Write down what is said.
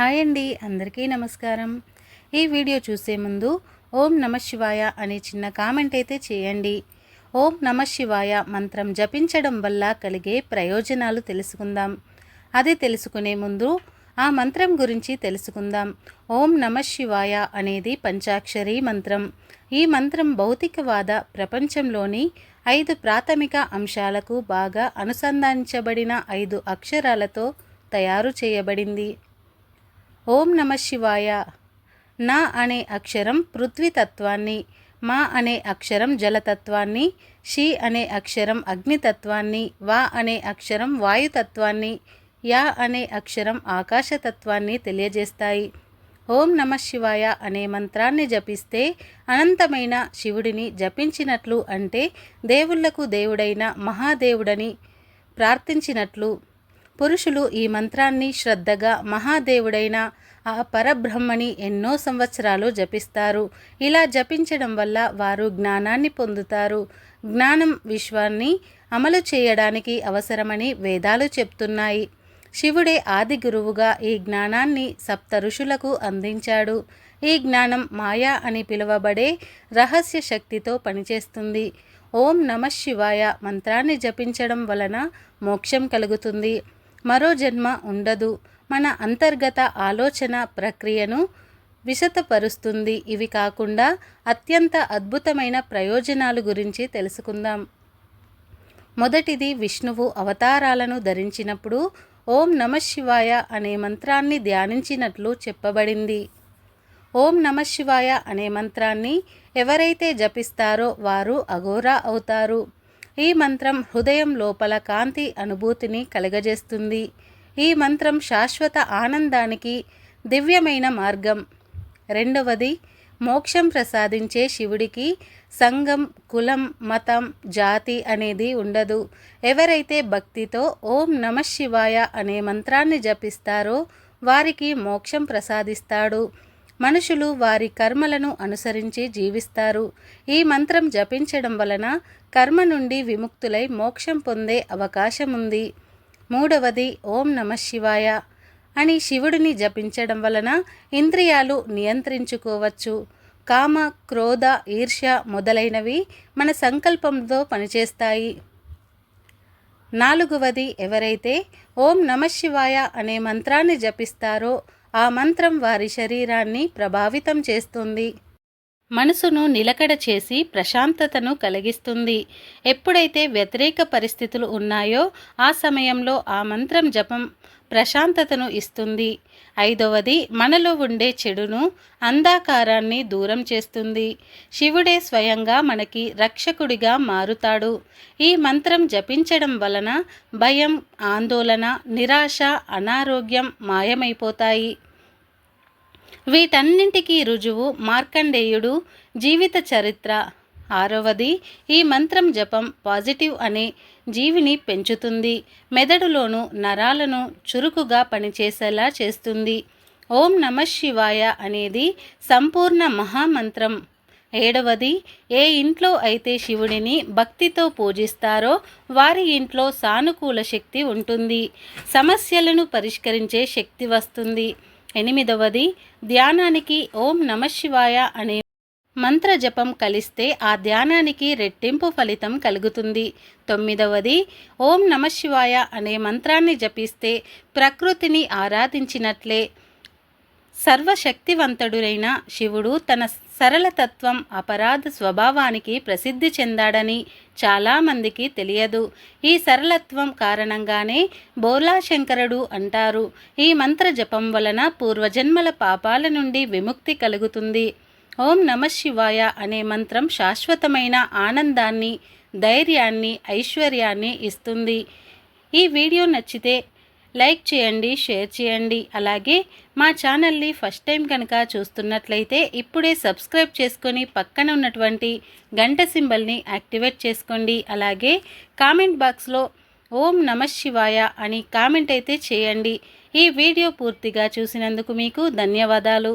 Hi అండి అందరికీ నమస్కారం. ఈ వీడియో చూసే ముందు ఓం నమ శివాయ అనే చిన్న కామెంట్ అయితే చేయండి. ఓం నమ శివాయ మంత్రం జపించడం వల్ల కలిగే ప్రయోజనాలు తెలుసుకుందాం. అది తెలుసుకునే ముందు ఆ మంత్రం గురించి తెలుసుకుందాం. ఓం నమ శివాయ అనేది పంచాక్షరి మంత్రం. ఈ మంత్రం భౌతికవాద ప్రపంచంలోని ఐదు ప్రాథమిక అంశాలకు బాగా అనుసంధానించబడిన ఐదు అక్షరాలతో తయారు చేయబడింది. ఓం నమ శివాయ. నా అనే అక్షరం పృథ్వీతత్వాన్ని మా అనే అక్షరం జలతత్వాన్ని షి అనే అక్షరం అగ్నితత్వాన్ని వా అనే అక్షరం వాయుతత్వాన్ని యా అనే అక్షరం ఆకాశతత్వాన్ని తెలియజేస్తాయి. ఓం నమ శివాయ అనే మంత్రాన్ని జపిస్తే అనంతమైన శివుడిని జపించినట్లు అంటే దేవుళ్ళకు దేవుడైన మహాదేవుడని ప్రార్థించినట్లు పురుషులు ఈ మంత్రాన్ని శ్రద్ధగా మహాదేవుడైన ఆ పరబ్రహ్మని ఎన్నో సంవత్సరాలు జపిస్తారు. ఇలా జపించడం వల్ల వారు జ్ఞానాన్ని పొందుతారు. జ్ఞానం విశ్వాన్ని అమలు చేయడానికి అవసరమని వేదాలు చెప్తున్నాయి. శివుడే ఆది గురువుగా ఈ జ్ఞానాన్ని సప్త ఋషులకు అందించాడు. ఈ జ్ఞానం మాయా అని పిలువబడే రహస్య శక్తితో పనిచేస్తుంది. ఓం నమ శివాయ మంత్రాన్ని జపించడం వలన మోక్షం కలుగుతుంది. మరో జన్మ ఉండదు. మన అంతర్గత ఆలోచన ప్రక్రియను విశతపరుస్తుంది ఇవి కాకుండా అత్యంత అద్భుతమైన ప్రయోజనాలు గురించి తెలుసుకుందాం. మొదటిది విష్ణువు అవతారాలను ధరించినప్పుడు ఓం నమ శివాయ అనే మంత్రాన్ని ధ్యానించినట్లు చెప్పబడింది. ఓం నమ శివాయ అనే మంత్రాన్ని ఎవరైతే జపిస్తారో వారు అఘోరా అవుతారు. ఈ మంత్రం హృదయం లోపల కాంతి అనుభూతిని కలగజేస్తుంది. ఈ మంత్రం శాశ్వత ఆనందానికి దివ్యమైన మార్గం. రెండవది మోక్షం ప్రసాదించే శివుడికి సంఘం కులం మతం జాతి అనేది ఉండదు. ఎవరైతే భక్తితో ఓం నమ శివాయ అనే మంత్రాన్ని జపిస్తారో వారికి మోక్షం ప్రసాదిస్తాడు. మనుషులు వారి కర్మలను అనుసరించి జీవిస్తారు. ఈ మంత్రం జపించడం వలన కర్మ నుండి విముక్తులై మోక్షం పొందే అవకాశం ఉంది మూడవది ఓం నమ శివాయ అని శివుడిని జపించడం వలన ఇంద్రియాలు నియంత్రించుకోవచ్చు. కామ క్రోధ ఈర్ష్య మొదలైనవి మన సంకల్పంతో పనిచేస్తాయి. నాలుగవది ఎవరైతే ఓం నమ శివాయ అనే మంత్రాన్ని జపిస్తారో ఆ మంత్రం వారి శరీరాన్ని ప్రభావితం చేస్తుంది. మనసును నిలకడ చేసి ప్రశాంతతను కలిగిస్తుంది. ఎప్పుడైతే వ్యతిరేక పరిస్థితులు ఉన్నాయో ఆ సమయంలో ఆ మంత్రం జపం ప్రశాంతతను ఇస్తుంది. ఐదవది మనలో ఉండే చెడును అంధాకారాన్ని దూరం చేస్తుంది. శివుడే స్వయంగా మనకి రక్షకుడిగా మారుతాడు. ఈ మంత్రం జపించడం వలన భయం ఆందోళన నిరాశ అనారోగ్యం మాయమైపోతాయి. వీటన్నింటికీ రుజువు మార్కండేయుడు జీవిత చరిత్ర. ఆరవది ఈ మంత్రం జపం పాజిటివ్ అనే జీవిని పెంచుతుంది. మెదడులోను నరాలను చురుకుగా పనిచేసేలా చేస్తుంది. ఓం నమ శివాయ అనేది సంపూర్ణ మహామంత్రం. ఏడవది ఏ ఇంట్లో అయితే శివుడిని భక్తితో పూజిస్తారో వారి ఇంట్లో సానుకూల శక్తి ఉంటుంది. సమస్యలను పరిష్కరించే శక్తి వస్తుంది. ఎనిమిదవది ధ్యానానికి ఓం నమశివాయ అనే మంత్ర జపం కలిస్తే ఆ ధ్యానానికి రెట్టింపు ఫలితం కలుగుతుంది. తొమ్మిదవది ఓం నమశివాయ అనే మంత్రాన్ని జపిస్తే ప్రకృతిని ఆరాధించినట్లే. సర్వశక్తివంతుడురైన శివుడు తన సరళతత్వం అపరాధ స్వభావానికి ప్రసిద్ధి చెందాడని చాలామందికి తెలియదు. ఈ సరళత్వం కారణంగానే బోలాశంకరుడు అంటారు ఈ మంత్ర జపం వలన పూర్వజన్మల పాపాల నుండి విముక్తి కలుగుతుంది. ఓం నమ శివాయ అనే మంత్రం శాశ్వతమైన ఆనందాన్ని ధైర్యాన్ని ఐశ్వర్యాన్ని ఇస్తుంది. ఈ వీడియో నచ్చితే లైక్ చేయండి షేర్ చేయండి. అలాగే మా ఛానల్ని ఫస్ట్ టైం కనుక చూస్తున్నట్లయితే ఇప్పుడే సబ్స్క్రైబ్ చేసుకొని పక్కన ఉన్నటువంటి గంట సింబల్ని యాక్టివేట్ చేసుకోండి. అలాగే కామెంట్ బాక్స్లో ఓం నమ శివాయ అని కామెంట్ అయితే చేయండి. ఈ వీడియో పూర్తిగా చూసినందుకు మీకు ధన్యవాదాలు.